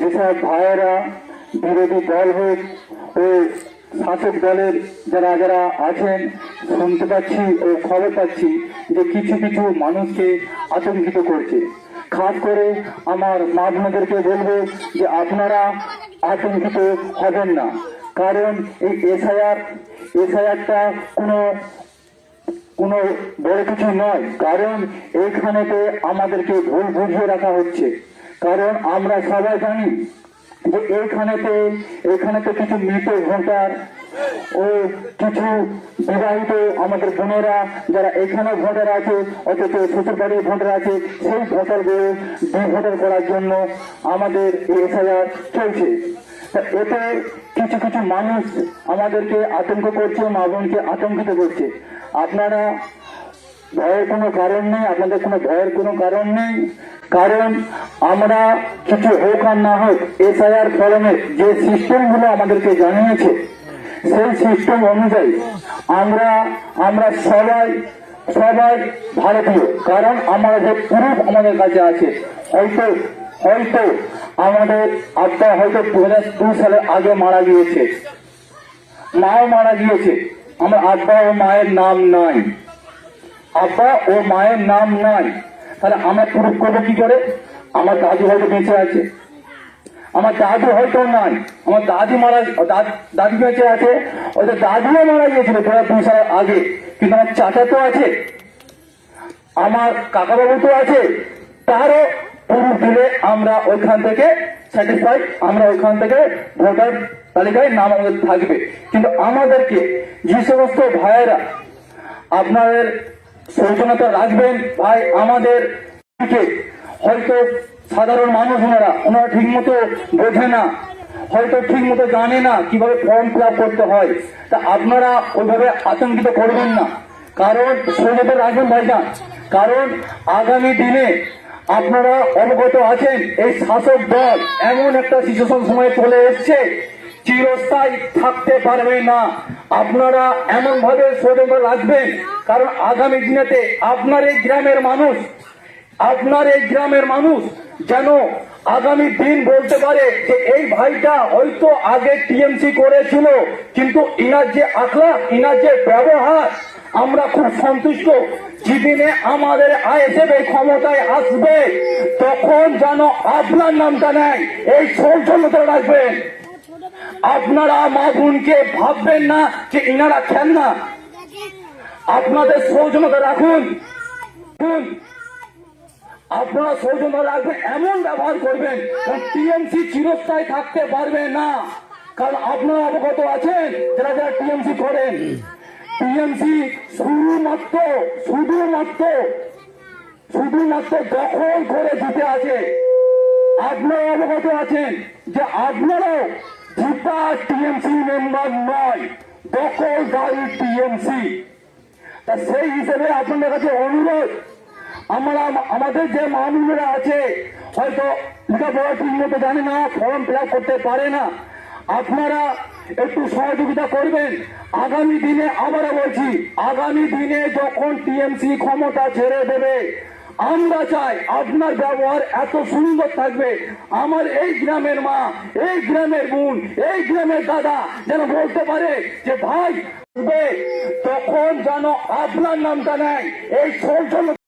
যেসব ভাইয়েরা বিরোধী দল হোক ও শাসক দলের যারা যারা আছেন, শুনতে পাচ্ছি ও খবর পাচ্ছি যে কিছু কিছু মানুষকে আতঙ্কিত করছে। খাস করে আমার মা বোনদেরকে বলব যে আপনারা আতঙ্কিত হবেন না। কারণ এই এসআইআর, এসআইআরটা কোনো কোনো বড় কিছু নয়। কারণ এইখানেতে আমাদেরকে ভুল বুঝিয়ে রাখা হচ্ছে। কারণ আমরা সবাই জানি যে এইখানেতে এইখানেতে কিছু মৃত ভোটার ও কিছু বিবাহিত আমাদের বোনেরা যারা এখানে ভোটার আছে, অথচ শ্বশুর বাড়ির ভোটার আছে, সেই ভোটারগুলো ভোটার করার জন্য আমাদের এসআইআর চলছে। এতে কিছু কিছু মানুষ আমাদেরকে আতঙ্ক করছে, মা বোনকে আতঙ্কিত করছে। আপনারা ভয়ের কোনো কারণ নেই আপনাদের কোনো ভয়ের কোনো কারণ নেই। কারণ আমরা কিছু হোক আর না হোক, এসআইআর ফলমের যে সিস্টেমগুলো আমাদেরকে জানিয়েছে, সেই সিস্টেম অনুযায়ী আমরা আমরা সবাই সবাই ভারতীয়। কারণ আমাদের প্রুফ আমাদের কাছে আছে, হয়তো হয়তো আমাদের আব্বা হয়তো দু হাজার দু সালের আগে মারা গিয়েছে। মাও মারা গিয়েছে। আমার আব্বা ও মায়ের নাম নাই। আব্বা ও মায়ের নাম নাই। তাহলে আমরা প্রুফ করব কি করে? আমার দাদু হয়তো বেঁচে আছে। আমার দাদু হয়তো নাই। আমার দাদি মারা দাদ- বেঁচে আছে। হয়তো দাদিও মারা গিয়েছিল দু হাজার দুই সালের আগে। কিন্তু আমার চাচা তো আছে। আমার কাকাবাবু তো আছে। তারও প্রুফ দিলে আমরা ওইখান থেকে স্যাটিসফাই আমরা ওইখান থেকে ভোটার তালিকায় নাম আমাদের থাকবে। কিন্তু আমাদেরকে যে সমস্ত ভাইয়েরা আপনাদের সৌজনতা রাখবেন ভাই আমাদের হয়তো সাধারণ মানুষ ওনারা ওনারা ঠিক মতো বোঝে না, হয়তো ঠিক মতো জানে না কীভাবে ফর্ম ফিল করতে হয়। তা আপনারা ওইভাবে আতঙ্কিত করবেন না। কারণ সৌজনতা রাখবেন ভাইজান। কারণ আগামী দিনে আপনারা অবগত আছেন, এই শাসক দল এমন একটা সিচুয়েশন সময় চলে এসছে, চিরস্থায়ী থাকতে পারবে না। আপনারা এমন ভাবে সৌজন্য রাখবেন কারণ আগামী দিনেতে আপনার এই গ্রামের মানুষ, আপনার এই গ্রামের মানুষ যেন আগামী দিন বলতে পারে যে এই ভাইটা হয়তো আগে টিএমসি করেছিল, কিন্তু ইনার যে আখলা ইনার যে ব্যবহার, আমরা খুব সন্তুষ্ট। যেদিনে আমাদের আইএসএফ ক্ষমতায় আসবে, তখন যেন আপনার নামটা নেয়, এই সৌজন্যতা রাখবেন আপনারা মা বোনকে ভাববেন না যে ইনারা খেন না? আপনাদের সৌজন্যতা রাখুন। আপনারা সৌজন্য রাখবেন, এমন ব্যবহার করবেন টিএমসি চিরস্থায়ী থাকতে পারবে না। কারণ আপনারা অবগত আছেন যারা যারা টিএমসি করেন। টিএমসি শুধুমাত্র শুধুমাত্র শুধুমাত্র দখল করে জিতে আছে। আপনারা অবগত আছেন যে আপনারাও মেম্বার নয় তা সেই হিসেবে আপনাদের কাছে অনুরোধ, আমরা আমাদের যে মানুষরা আছে, হয়তো লেখাপড়া ঠিক মতো জানে না, ফর্ম ফিল করতে পারে না। আপনারা একটু সহযোগিতা করবেন। আগামী দিনে আবারও বলছি, আগামী দিনে যখন টিএমসি ক্ষমতা ছেড়ে দেবে আমরা চাই আপনার ব্যবহার এত সুন্দর থাকবে। আমার এই গ্রামের মা, এই গ্রামের বোন, এই গ্রামের দাদা যেন বলতে পারে যে, ভাই তখন যেন আপনার নামটা নেয়। এই সৌজন্য